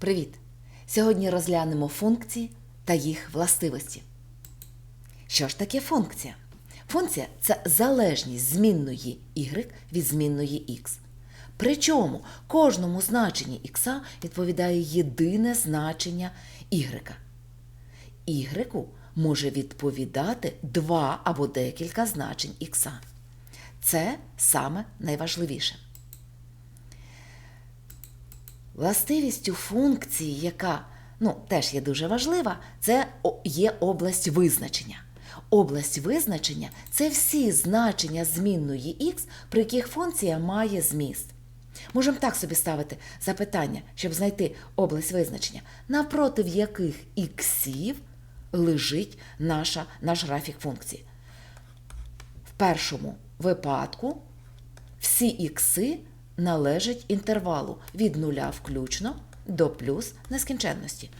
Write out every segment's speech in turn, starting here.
Привіт! Сьогодні розглянемо функції та їх властивості. Що ж таке функція? Функція це залежність змінної y від змінної x. Причому кожному значенні x відповідає єдине значення y. Y може відповідати два або декілька значень x. Це саме найважливіше. Властивістю функції, яка ну, теж є дуже важлива, це є область визначення. Область визначення це всі значення змінної х, при яких функція має зміст. Можемо так собі ставити запитання, щоб знайти область визначення, навпроти яких іксів лежить наша, наш графік функції. В першому випадку всі ікси належать інтервалу від нуля включно до плюс нескінченності.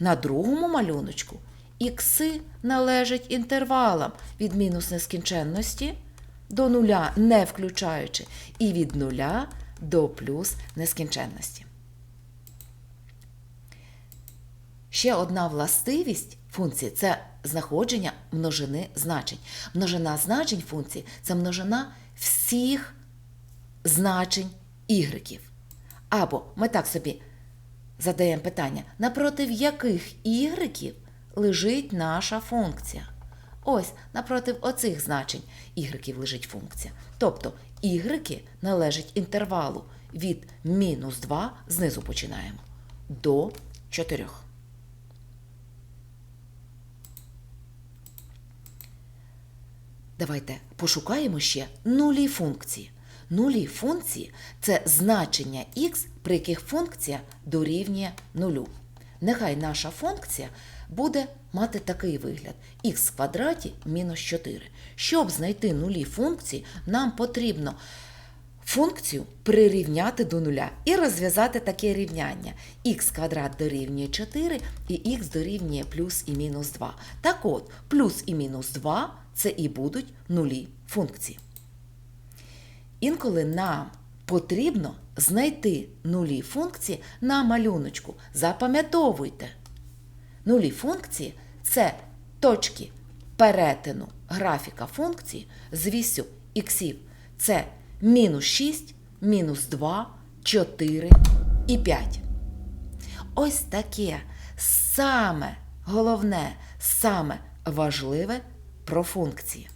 На другому малюночку ікси належать інтервалам від мінус нескінченності до нуля, не включаючи, і від нуля до плюс нескінченності. Ще одна властивість функції це знаходження множини значень. Множина значень функції це множина всіх значень ігреків. Або ми так собі задаємо питання, напроти яких ігреків лежить наша функція. Ось напроти оцих значень ігреків лежить функція. Тобто ігреки належать інтервалу від мінус 2, знизу починаємо, до 4. Давайте пошукаємо ще нулі функції. Нулі функції це значення х, при яких функція дорівнює нулю. Нехай наша функція буде мати такий вигляд: х квадраті мінус 4. Щоб знайти нулі функції, нам потрібно функцію прирівняти до нуля і розв'язати таке рівняння. х квадрат дорівнює 4 і х дорівнює плюс і мінус 2. Так от, плюс і мінус 2 це і будуть нулі функції. Інколи нам потрібно знайти нулі функції на малюночку. Запам'ятовуйте. Нулі функції це точки перетину графіка функції з вісю іксів. Це мінус 6, мінус 2, 4 і 5. Ось таке саме головне, саме важливе про функції.